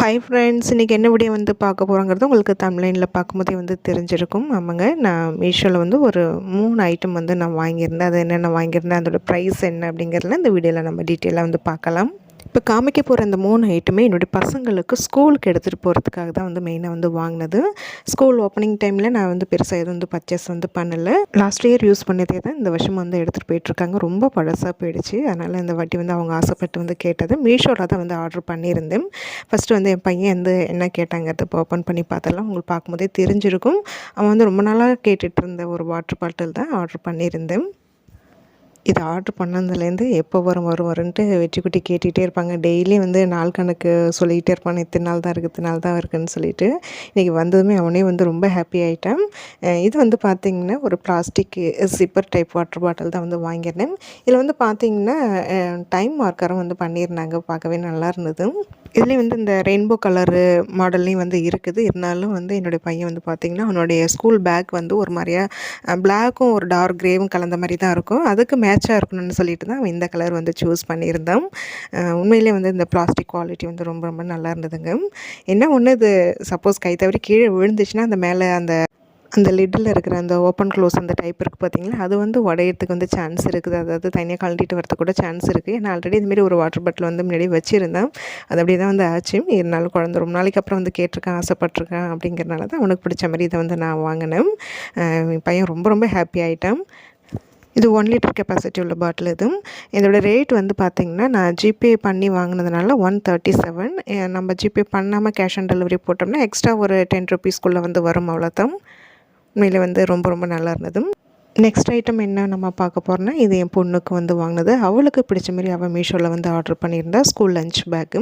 Hi friends இன்றைக்கி என்ன video வந்து பார்க்க போகிறோங்கிறது உங்களுக்கு தமிழ்லைனில் பார்க்கும்போதே வந்து தெரிஞ்சிருக்கும். ஆமாங்க நான் மீஷோவில் வந்து ஒரு மூணு ஐட்டம் வந்து நான் வாங்கியிருந்தேன். அது என்னென்ன வாங்கியிருந்தேன் அதோட ப்ரைஸ் என்ன அப்படிங்கிறதுல இந்த வீடியோவில் நம்ம டீட்டெயிலாக வந்து பார்க்கலாம். இப்போ காமிக்க போகிற அந்த மூணு ஐட்டமே என்னுடைய பசங்களுக்கு ஸ்கூலுக்கு எடுத்துகிட்டு போகிறதுக்காக தான் வந்து மெயினாக வந்து வாங்கினது. ஸ்கூல் ஓப்பனிங் டைமில் நான் வந்து பெருசாக எதுவும் வந்து பர்ச்சேஸ் வந்து பண்ணலை. லாஸ்ட் இயர் யூஸ் பண்ணதே தான் இந்த வருஷம் வந்து எடுத்துகிட்டு போயிட்டுருக்காங்க. ரொம்ப பழசாக போயிடுச்சு. அதனால் இந்த வாட்டி வந்து அவங்க ஆசைப்பட்டு வந்து கேட்டது. மீஷோவில் தான் வந்து ஆர்டர் பண்ணியிருந்தேன். ஃபஸ்ட்டு வந்து என் பையன் வந்து என்ன கேட்டாங்கிறது இப்போ ஓப்பன் பண்ணி பார்த்தெல்லாம் உங்களுக்கு பார்க்கும்போதே தெரிஞ்சிருக்கும். அவன் வந்து ரொம்ப நாளாக கேட்டுட்டு இருந்த ஒரு வாட்டர் பாட்டில் தான் ஆர்டர் பண்ணியிருந்தேன். இது ஆர்டர் பண்ணதுலேருந்து எப்போ வரும் வரும் வரும்ன்ட்டு வெற்றி குட்டி கேட்டுகிட்டே இருப்பாங்க. டெய்லி வந்து நாள் கணக்கு சொல்லிகிட்டே இருப்பான். இத்தனை நாள் தான் இருக்குது இத்தனை நாள் தான் இருக்குதுன்னு சொல்லிட்டு இன்றைக்கி வந்ததுமே அவனே வந்து ரொம்ப ஹாப்பி ஆகிட்டான் இது வந்து பார்த்திங்கன்னா ஒரு plastic sipper type water bottle தான் வந்து வாங்கியிருந்தேன். இதில் வந்து பார்த்திங்கன்னா டைம் மார்க்கரும் வந்து பண்ணியிருந்தாங்க. பார்க்கவே நல்லா இருந்தது. இதுலேயும் வந்து இந்த ரெயின்போ கலரு மாடல்லையும் வந்து இருக்குது. இருந்தாலும் வந்து என்னுடைய பையன் வந்து பார்த்திங்கன்னா அவனுடைய ஸ்கூல் பேக் வந்து ஒரு மாதிரியாக பிளாக்கும் ஒரு டார்க் க்ரேவும் கலந்த மாதிரி தான் இருக்கும். அதுக்கு மேட்சாக இருக்கணும்னு சொல்லிட்டு தான் அவன் இந்த கலர் வந்து சூஸ் பண்ணியிருந்தான். உண்மையிலே வந்து இந்த பிளாஸ்டிக் குவாலிட்டி வந்து ரொம்ப ரொம்ப நல்லா இருந்ததுங்க. என்ன ஒன்று இது சப்போஸ் கை தவறி கீழே விழுந்துச்சுன்னா அந்த மேலே அந்த அந்த லிட்டில் இருக்கிற அந்த ஓப்பன் க்ளோஸ் அந்த டைப் இருக்குது பார்த்தீங்களா? அது வந்து உடையிறதுக்கு வந்து சான்ஸ் இருக்குது. அதாவது தனியாக கழட்டிட்டு வரதுக்கு கூட சான்ஸ் இருக்குது ஏன்னா ஆல்ரெடி இதுமாரி ஒரு வாட்டர் பாட்டில் வந்து முன்னாடி வச்சுருந்தேன். அது அப்படியே தான் வந்து ஆச்சு. இருந்தாலும் குழந்த ரொம்ப நாளைக்கு அப்புறம் வந்து கேட்டிருக்கேன் ஆசைப்பட்டிருக்கேன் அப்படிங்கிறனால தான் அவனுக்கு பிடிச்ச மாதிரி இதை வந்து நான் வாங்கினேன். என் பையன் ரொம்ப ரொம்ப ஹாப்பி ஆகிட்டான் இது ஒன் லிட்டர் கெப்பாசிட்டி உள்ள பாட்டில் இதுவும் இதோட ரேட் வந்து பார்த்திங்கன்னா நான் ஜிபே பண்ணி வாங்கினதுனால ஒன் தேர்ட்டி செவன் நம்ம ஜிபே பண்ணாமல் கேஷ் ஆன் டெலிவரி போட்டோம்னா எக்ஸ்ட்ரா ஒரு டென் ருபீஸ்க்குள்ளே வந்து வரும் அவ்வளோதான் உண்மையில் வந்து ரொம்ப ரொம்ப நல்லா இருந்ததும். நெக்ஸ்ட் ஐட்டம் என்ன நம்ம பார்க்க போகிறோன்னா இது என் பொண்ணுக்கு வந்து வாங்கினது. அவளுக்கு பிடிச்ச மாதிரி அவள் மீஷோவில் வந்து ஆர்டர் பண்ணியிருந்தா ஸ்கூல் லஞ்ச் பேக்கு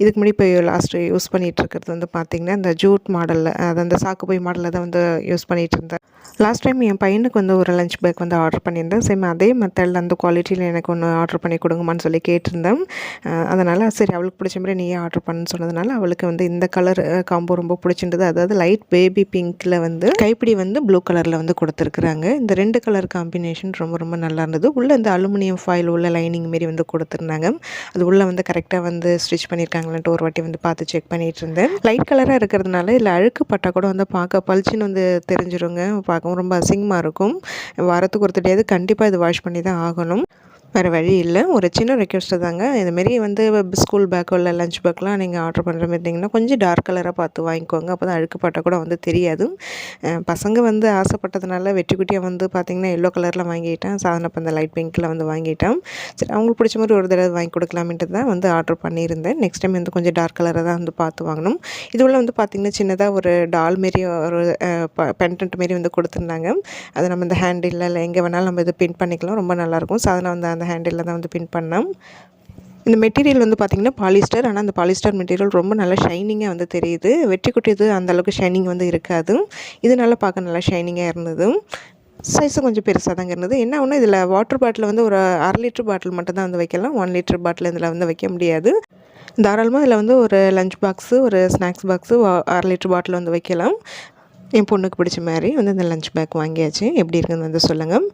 இதுக்கு முன்னாடி இப்போ லாஸ்ட்டு யூஸ் பண்ணிகிட்டு இருக்கிறது வந்து பார்த்திங்கன்னா இந்த ஜூட் மாடலில் அது அந்த சாக்குப்பை மாடலில் தான் வந்து யூஸ் பண்ணிகிட்டு இருந்தேன். லாஸ்ட் டைம் என் பையனுக்கு வந்து ஒரு லஞ்ச் பேக் வந்து ஆர்டர் பண்ணியிருந்தேன். சேம் அதே மெத்தடில் அந்த குவாலிட்டியில் எனக்கு ஒன்று ஆர்டர் பண்ணி கொடுங்கம்மான்னு சொல்லி கேட்டிருந்தேன். அதனால் சரி அவளுக்கு பிடிச்ச மாதிரி நீயே ஆர்டர் பண்ணுன்னு சொன்னதுனால அவளுக்கு வந்து இந்த கலர் காம்போ ரொம்ப பிடிச்சிருந்தது. அதாவது லைட் பேபி பிங்க்கில் வந்து கைப்பிடி வந்து ப்ளூ கலரில் வந்து கொடுத்துருக்குறாங்க. இந்த ரெண்டு ரெண்டு கலர் காம்பினேஷன் ரொம்ப ரொம்ப நல்லா இருந்தது. உள்ளே இந்த அலுமினியம் ஃபாயில் உள்ள லைனிங் மாரி வந்து கொடுத்துருந்தாங்க. அது உள்ளே வந்து கரெக்டாக வந்து ஸ்டிச் பண்ணியிருக்காங்களான்ட்டு ஒரு வாட்டி வந்து பார்த்து செக் பண்ணிகிட்டு இருந்தேன். லைட் கலராக இருக்கிறதுனால இல்லை அழுக்கு பட்டா கூட வந்து பார்க்க பளிச்சுன்னு வந்து தெரிஞ்சிருங்க. பார்க்கவும் ரொம்ப அசிங்கமாக இருக்கும். வாரத்துக்கு ஒரு கண்டிப்பாக இது வாஷ் பண்ணி தான் ஆகணும். வேறு வழி இல்லை. ஒரு சின்ன ரெக்வஸ்ட்டு தாங்க. இதுமாரி வந்து ஸ்கூல் பேக்கோ இல்லை லஞ்ச் பேக்லாம் நீங்கள் ஆர்டர் பண்ணுற மாதிரி இருந்தீங்கன்னா கொஞ்சம் டார்க் கலராக பார்த்து வாங்கிக்கோங்க. அப்போ தான் அழுக்குப்பட்டால் கூட வந்து தெரியாது. பசங்க வந்து ஆசைப்பட்டதுனால வெற்றிக்குட்டியை வந்து பார்த்திங்கன்னா எல்லோ கலரில் வாங்கிட்டேன். சாதனை அந்த லைட் பிங்க்கில் வந்து வாங்கிட்டேன். சரி அவங்களுக்கு பிடிச்ச மாதிரி ஒரு தடவை வாங்கி கொடுக்கலாமேன்ட்டு தான் வந்து ஆர்டர் பண்ணியிருந்தேன். நெக்ஸ்ட் டைம் வந்து கொஞ்சம் டார்க் கலராக தான் வந்து பார்த்து வாங்கணும். இது உள்ள வந்து பார்த்திங்கன்னா சின்னதாக ஒரு டால் மாரி ஒரு பென்டென்ட் மாரி வந்து கொடுத்துருந்தாங்க. அதை நம்ம இந்த ஹேண்டில் இல்லை எங்கே வேணாலும் நம்ம இது பின் பண்ணிக்கலாம். ரொம்ப நல்லாயிருக்கும் சாதனை வந்து அந்த ஹேண்டிலில் தான் வந்து பின் பண்ணேன். இந்த மெட்டீரியல் வந்து பார்த்திங்கன்னா பாலிஸ்டர் ஆனால் அந்த பாலிஸ்டர் மெட்டீரியல் ரொம்ப நல்லா ஷைனிங்காக வந்து தெரியுது. வெற்றி குட்டியது அந்தளவுக்கு ஷைனிங் வந்து இருக்காது. இது நல்லா பார்க்க நல்லா ஷைனிங்காக இருந்தது. சைஸும் கொஞ்சம் பெருசாக தாங்க இருந்தது. என்ன ஒன்று இதில் வாட்டர் பாட்டில் வந்து ஒரு அரை லிட்டர் பாட்டில் மட்டும் தான் வந்து வைக்கலாம். ஒன் லிட்டர் பாட்டில் இதில் வந்து வைக்க முடியாது. தாராளமாக இதில் வந்து ஒரு லஞ்ச் பாக்ஸு ஒரு ஸ்நாக்ஸ் பாக்ஸு அரை லிட்டர் பாட்டில் வந்து வைக்கலாம். என் பொண்ணுக்கு பிடிச்ச மாதிரி வந்து இந்த லஞ்ச் பேக் வாங்கியாச்சு. எப்படி இருக்குன்னு வந்து சொல்லுங்கள்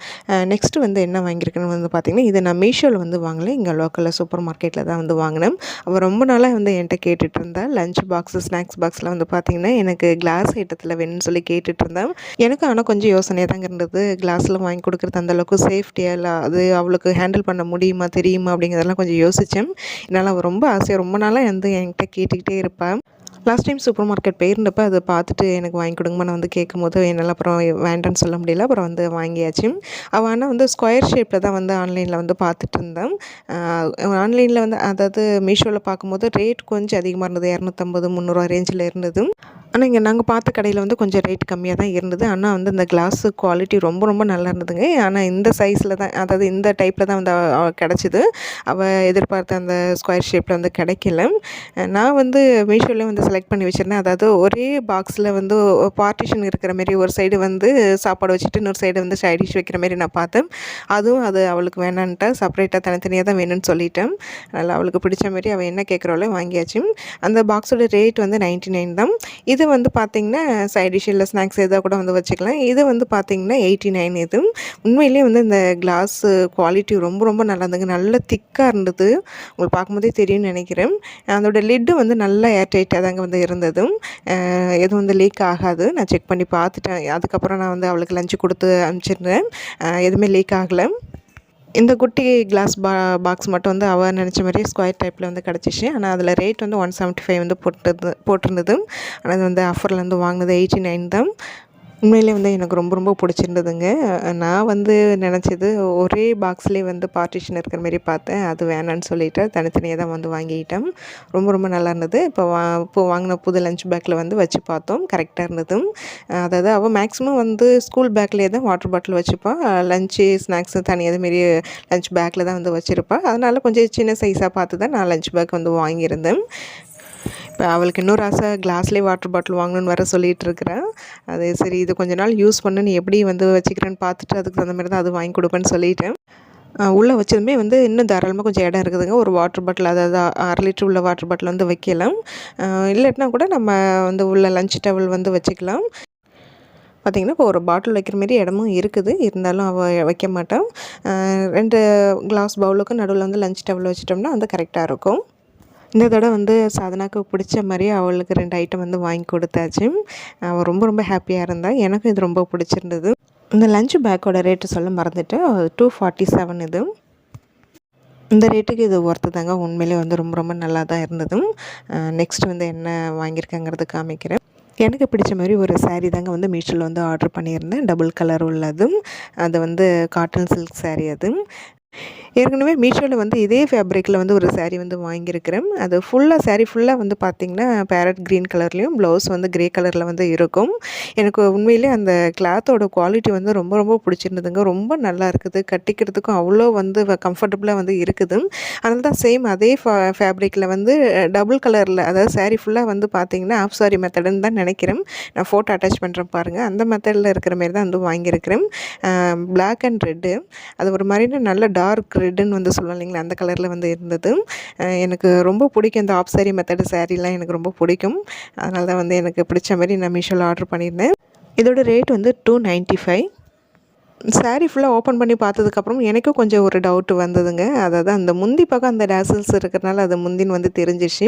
நெக்ஸ்ட்டு வந்து என்ன வாங்கியிருக்குன்னு வந்து பார்த்திங்கன்னா இதை நான் மீஷோவில் வந்து வாங்கலை. இங்கே லோக்கலில் சூப்பர் மார்க்கெட்டில் தான் வந்து வாங்கினேன். அவள் ரொம்ப நாளாக வந்து என்கிட்ட கேட்டுட்டு இருந்தேன் லஞ்ச் பாக்ஸு ஸ்நாக்ஸ் பாக்ஸில் வந்து பார்த்திங்கன்னா எனக்கு கிளாஸ் ஐட்டத்தில் வேணும்னு சொல்லி கேட்டுட்டு இருந்தேன் எனக்கு ஆனால் கொஞ்சம் யோசனையாக தாங்க இருந்தது. கிளாஸில் வாங்கி கொடுக்குறது அந்தளவுக்கு சேஃப்டியாக இல்லை அது அவளுக்கு ஹேண்டில் பண்ண முடியுமா தெரியுமா அப்படிங்கிறதெல்லாம் கொஞ்சம் யோசித்தேன் என்னால் அவள் ரொம்ப ஆசையாக ரொம்ப நாளாக வந்து என்கிட்ட கேட்டுக்கிட்டே இருப்பேன் லாஸ்ட் டைம் சூப்பர் மார்க்கெட் போயிருந்தப்போ அதை பார்த்துட்டு எனக்கு வாங்கி கொடுங்கம்மா நான் வந்து கேட்கும்போது என்னால் அப்புறம் வேண்டான்னு சொல்ல முடியல. அப்புறம் வந்து வாங்கியாச்சு. அவள் ஆனால் வந்து ஸ்கொயர் ஷேப்பில் தான் வந்து ஆன்லைனில் வந்து பார்த்துட்டு இருந்தேன். ஆன்லைனில் வந்து அதாவது மீஷோவில் பார்க்கும்போது ரேட் கொஞ்சம் அதிகமாக இருந்தது. இரநூத்தம்பது முந்நூறுவா ரேஞ்சில் இருந்தது. ஆனால் இங்கே நாங்கள் பார்த்த கடையில் வந்து கொஞ்சம் ரேட் கம்மியாக தான் இருந்தது. ஆனால் வந்து இந்த கிளாஸு குவாலிட்டி ரொம்ப ரொம்ப நல்லா இருந்ததுங்க. ஆனால் இந்த சைஸில் தான் அதாவது இந்த டைப்பில் தான் வந்து கிடச்சிது. அவள் எதிர்பார்த்த அந்த ஸ்கொயர் ஷேப்பில் வந்து கிடைக்கல. நான் வந்து மீஷோலேயே வந்து செலக்ட் பண்ணி வச்சுருந்தேன். அதாவது ஒரே பாக்ஸில் வந்து பார்ட்டிஷன் இருக்கிற மாரி ஒரு சைடு வந்து சாப்பாடு வச்சுட்டு இன்னொரு சைடு வந்து சைடிஷ் வைக்கிற மாரி நான் பார்த்தேன். அதுவும் அது அவளுக்கு வேணான்ட்டா செப்பரேட்டாக தனித்தனியாக தான் வேணும்னு சொல்லிட்டேன். அதனால் அவளுக்கு பிடிச்ச மாரி அவள் என்ன கேட்குறாளோ வாங்கியாச்சு. அந்த பாக்ஸோட ரேட் வந்து நைன்ட்டி நைன் தான். இது இது வந்து பார்த்திங்கன்னா சைட் டிஷ் இல்லை ஸ்நாக்ஸ் எதாவது கூட வந்து வச்சுக்கலாம். இது வந்து பார்த்திங்கன்னா எயிட்டி நைன் இது. உண்மையிலேயே வந்து இந்த கிளாஸ் குவாலிட்டி ரொம்ப ரொம்ப நல்லா இருந்தது. நல்ல திக்காக இருந்தது. உங்களுக்கு பார்க்கும்போதே தெரியும்னு நினைக்கிறேன். அதோட லிட்டு வந்து நல்லா ஏர் டைட்டாக தாங்க வந்து இருந்ததும் எதுவும் வந்து லீக் ஆகாது. நான் செக் பண்ணி பார்த்துட்டேன். அதுக்கப்புறம் நான் வந்து அவளுக்கு லஞ்சு கொடுத்து அனுப்பிச்சிருந்தேன். எதுவுமே லீக் ஆகலை. இந்த குட்டி கிளாஸ் பா பாக்ஸ் மட்டும் வந்து அவர் நினச்ச மாதிரியே ஸ்கொயர் டைப்பில் வந்து கிடச்சிச்சு. ஆனால் அதில் ரேட் வந்து ஒன் செவன்ட்டி ஃபைவ் வந்து போட்டது போட்டிருந்தது. ஆனால் அது வந்து ஆஃபரில் வந்து வாங்கினது எயிட்டி நைன் தான். உண்மையிலே வந்து எனக்கு ரொம்ப ரொம்ப பிடிச்சிருந்ததுங்க. நான் வந்து நினச்சது ஒரே பாக்ஸ்லேயே வந்து பார்ட்டிஷன் இருக்கிற மாதிரி பார்த்தேன். அது வேணான்னு சொல்லிட்டு தனித்தனியாக தான் வந்து வாங்கிட்டேன். ரொம்ப ரொம்ப நல்லா இருந்தது. இப்போ வா இப்போ வாங்கின புது லஞ்ச் பேக்கில் வந்து வச்சு பார்த்தோம். கரெக்டாக இருந்தது. அதாவது அவள் மேக்ஸிமம் வந்து ஸ்கூல் பேக்லேயே தான் வாட்டர் பாட்டில் வச்சுப்பாள் லஞ்சு ஸ்நாக்ஸு தனியாக மாரி லஞ்ச் பேக்கில் தான் வந்து வச்சுருப்பாள் அதனால் கொஞ்சம் சின்ன சைஸாக பார்த்து தான் நான் லஞ்ச் பேக் வந்து வாங்கியிருந்தேன். இப்போ அவளுக்கு இன்னொரு ஆசை கிளாஸ்லேயே வாட்டர் பாட்டில் வாங்கணும்னு வர சொல்லிகிட்டு இருக்கிறேன் அது சரி இது கொஞ்ச நாள் யூஸ் பண்ணு நீ எப்படி வந்து வச்சுக்கிறேன்னு பார்த்துட்டு அதுக்கு தகுந்த மாதிரி தான் அது வாங்கி கொடுப்பேன்னு சொல்லிட்டேன் உள்ளே வச்சதுமே வந்து இன்னும் தாராளமாக கொஞ்சம் இடம் இருக்குதுங்க. ஒரு வாட்டர் பாட்டில் அதாவது அரை லிட்டர் உள்ள வாட்டர் பாட்டில் வந்து வைக்கலாம். அஹ் இல்லாட்டினா கூட நம்ம வந்து உள்ள லஞ்ச் டவல் வந்து வச்சுக்கலாம். பார்த்திங்கன்னா இப்போ ஒரு பாட்டில் வைக்கிற மாரி இடமும் இருக்குது. இருந்தாலும் அவள் வைக்க மாட்டான் ரெண்டு கிளாஸ் பவுலுக்கும் நடுவில் வந்து லஞ்ச் டவல் வச்சிட்டோம்னா வந்து கரெக்டாக இருக்கும். இந்த தடவை வந்து சாதனாக்கு பிடிச்ச மாதிரி அவளுக்கு ரெண்டு ஐட்டம் வந்து வாங்கி கொடுத்தாச்சு. அவள் ரொம்ப ரொம்ப ஹாப்பியாக இருந்தாள் எனக்கும் இது ரொம்ப பிடிச்சிருந்தது. இந்த லஞ்ச் பேக்கோட ரேட்டு சொல்ல மறந்துட்டு டூ ஃபார்ட்டி செவன் இது. இந்த ரேட்டுக்கு இது ஒர்த்து தாங்க. உண்மையிலே வந்து ரொம்ப ரொம்ப நல்லா தான் இருந்தது நெக்ஸ்ட் வந்து என்ன வாங்கியிருக்கேங்கிறது காமிக்கிறேன். எனக்கு பிடிச்ச மாதிரி ஒரு சாரீ தாங்க வந்து மீஷோவில் வந்து ஆர்டர் பண்ணியிருந்தேன். டபுள் கலர் உள்ளதும். அது வந்து காட்டன் சில்க் சாரீ அது. ஏற்கனவே மீஷோவில் வந்து இதே ஃபேப்ரிக்கில் வந்து ஒரு சாரீ வந்து வாங்கியிருக்கிறேன். அது ஃபுல்லாக சாரீ ஃபுல்லாக வந்து பார்த்திங்கன்னா பேரட் க்ரீன் கலர்லேயும் ப்ளவுஸ் வந்து கிரே கலரில் வந்து இருக்கும். எனக்கு உண்மையிலே அந்த கிளாத்தோட குவாலிட்டி வந்து ரொம்ப ரொம்ப பிடிச்சிருந்ததுங்க. ரொம்ப நல்லா இருக்குது. கட்டிக்கிறதுக்கும் அவ்வளோ வந்து கம்ஃபர்டபுளாக வந்து இருக்குது. அதனால தான் சேம் அதே ஃபேப்ரிக்கில் வந்து டபுள் கலரில் அதாவது சாரீ ஃபுல்லாக வந்து பார்த்திங்கன்னா ஆஃப் சாரி மெத்தடுன்னு தான் நினைக்கிறேன். நான் ஃபோட்டோ அட்டாச் பண்ணுறேன் பாருங்கள் அந்த மெத்தடில் இருக்கிற மாரி தான் வந்து வாங்கியிருக்கிறேன். பிளாக் அண்ட் ரெட்டு அது ஒரு மாதிரி நல்ல டார்க் டார்க் ரெட்டுன்னு வந்து சொல்லலாம் இல்லைங்களா? அந்த கலரில் வந்து இருந்தது. எனக்கு ரொம்ப பிடிக்கும் இந்த ஆஃப் சாரி மெத்தடு சாரீலாம் எனக்கு ரொம்ப பிடிக்கும். அதனால தான் வந்து எனக்கு பிடிச்ச மாதிரி நான் மீஷோவில் ஆர்டர் பண்ணியிருந்தேன். இதோட ரேட் வந்து டூ நைன்ட்டி ஃபைவ் சாரீ ஃபுல்லாக ஓப்பன் பண்ணி பார்த்ததுக்கப்புறம் எனக்கும் கொஞ்சம் ஒரு டவுட்டு வந்ததுங்க. அதாவது அந்த முந்தி பக்கம் அந்த டேசல்ஸ் இருக்கிறனால அது முந்தின்னு வந்து தெரிஞ்சிச்சு.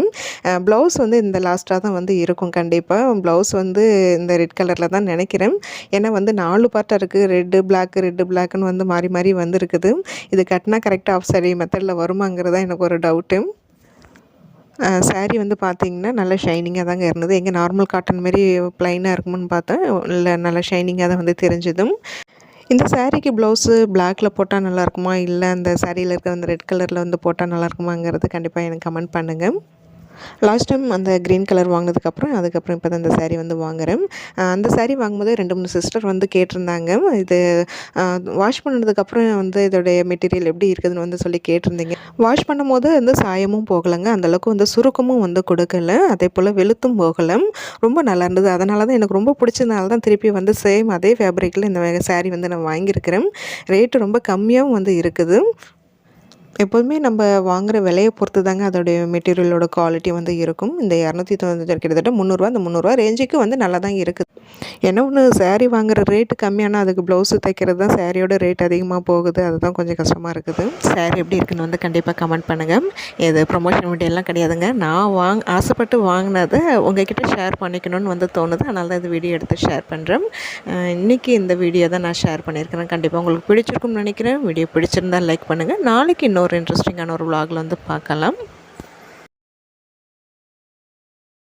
ப்ளவுஸ் வந்து இந்த லாஸ்ட்டாக தான் வந்து இருக்கும் கண்டிப்பாக ப்ளவுஸ் வந்து இந்த ரெட் கலரில் தான் நினைக்கிறேன். ஏன்னா வந்து நாலு பார்ட்டாக இருக்குது ரெட்டு பிளாக் ரெட்டு பிளாக்னு வந்து மாறி மாறி வந்துருக்குது. இது கட்டினா கரெக்டாக ஆஃப் சாரி மெத்தடில் வருமாங்கிறதா எனக்கு ஒரு டவுட்டு சாரீ வந்து பார்த்தீங்கன்னா நல்லா ஷைனிங்காக தாங்க இருந்தது. எங்கே நார்மல் காட்டன் மாரி ப்ளைனாக இருக்குமுன்னு பார்த்தேன். இல்லை நல்லா ஷைனிங்காக தான் வந்து தெரிஞ்சதும் இந்த சாரீக்கு ப்ளவுஸு பிளாக்ல போட்டால் நல்லா இருக்குமா? இல்லை அந்த சாரியில் இருக்கிற அந்த ரெட் கலரில் வந்து போட்டால் நல்லா இருக்குமாங்கிறது கண்டிப்பாக எனக்கு கமெண்ட் பண்ணுங்கள் லாஸ்ட் டைம் அந்த க்ரீன் கலர் வாங்கினதுக்கப்புறம் அதுக்கப்புறம் இப்போ தான் இந்த சாரீ வந்து வாங்குகிறேன் அந்த சாரீ வாங்கும்போது ரெண்டு மூணு சிஸ்டர் வந்து கேட்டிருந்தாங்க. இது வாஷ் பண்ணதுக்கப்புறம் வந்து இதோடைய மெட்டீரியல் எப்படி இருக்குதுன்னு வந்து சொல்லி கேட்டிருந்தீங்க. வாஷ் பண்ணும்போது வந்து சாயமும் போகலைங்க. அந்தளவுக்கு வந்து சுருக்கமும் வந்து கொடுக்கல. அதே போல் வெளுத்தும் போகலை. ரொம்ப நல்லா இருந்தது. அதனால தான் எனக்கு ரொம்ப பிடிச்சதுனால தான் திருப்பி வந்து சேம் அதே ஃபேப்ரிக்கில் இந்த சாரீ வந்து நான் வாங்கியிருக்கிறேன். ரேட்டு ரொம்ப கம்மியாகவும் வந்து இருக்குது. எப்போதுமே நம்ம வாங்குற விலையை பொறுத்து தாங்க அதோடைய மெட்டீரியலோட குவாலிட்டி வந்து இருக்கும். இந்த இரநூத்தி தொண்ணூத்தஞ்சு கிட்டத்தட்ட முந்நூறுரூவா அந்த முந்நூறுரூவா ரேஞ்சுக்கு வந்து நல்லா தான் இருக்குது என்ன ஒன்று சேரீ வாங்குகிற ரேட்டு கம்மியானால் அதுக்கு ப்ளவுஸு தைக்கிறது தான் சேரீயோட ரேட் அதிகமாக போகுது. அதுதான் கொஞ்சம் கஷ்டமாக இருக்குது. சேரீ எப்படி இருக்குன்னு வந்து கண்டிப்பாக கமெண்ட் பண்ணுங்கள் இது ப்ரொமோஷன் வீடியோலாம் கிடையாதுங்க. நான் வாங் ஆசைப்பட்டு வாங்கினதை உங்ககிட்ட ஷேர் பண்ணிக்கணும்னு வந்து தோணுது. அதனால தான் இந்த வீடியோ எடுத்து ஷேர் பண்ணுறேன் இன்றைக்கி இந்த வீடியோ தான் நான் ஷேர் பண்ணியிருக்கிறேன். கண்டிப்பாக உங்களுக்கு பிடிச்சிருக்கும்னு நினைக்கிறேன். வீடியோ பிடிச்சிருந்தா லைக் பண்ணுங்கள் நாளைக்கு இன்னொரு ஒரு இன்ட்ரெஸ்டிங்கான ஒரு விலாகில் வந்து பார்க்கலாம்.